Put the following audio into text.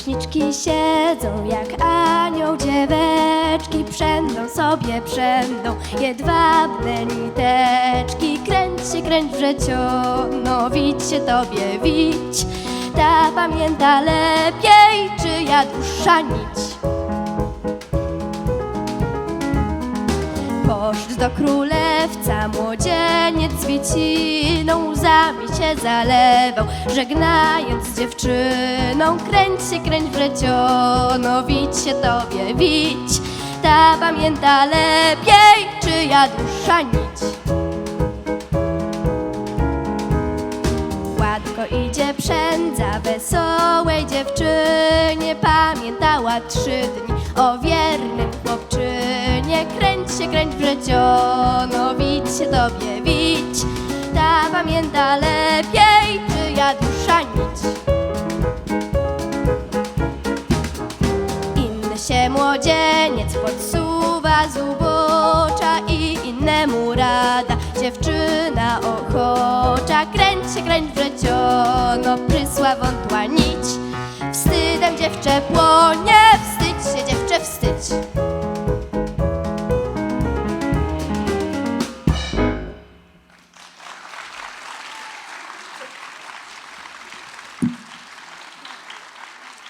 Prząśniczki siedzą jak anioł dzieweczki Przędą sobie, przędą jedwabne niteczki. Kręć się, kręć wrzeciono, widź się tobie, widź. Ta pamięta lepiej, czyja dłuższa nić do królewca młodzieniec świeciną Łzami się zalewał, żegnając z dziewczyną. Kręć się, kręć wleciono, widź się tobie, widź Ta pamięta lepiej, czyja dłuższa nić. Idzie przędza wesołej dziewczynie Pamiętała trzy dni o wiernym chłopczynie Kręć się, kręć wrzeciono, widź się tobie, widź Ta pamięta lepiej, czyja dusza nić Inny się młodzieniec podsuwa z ubocza i innemu rada dziewczyna ochocza. Kręć się, kręć wrzeciono, prysła wątła nić. Wstydem dziewczę płonie,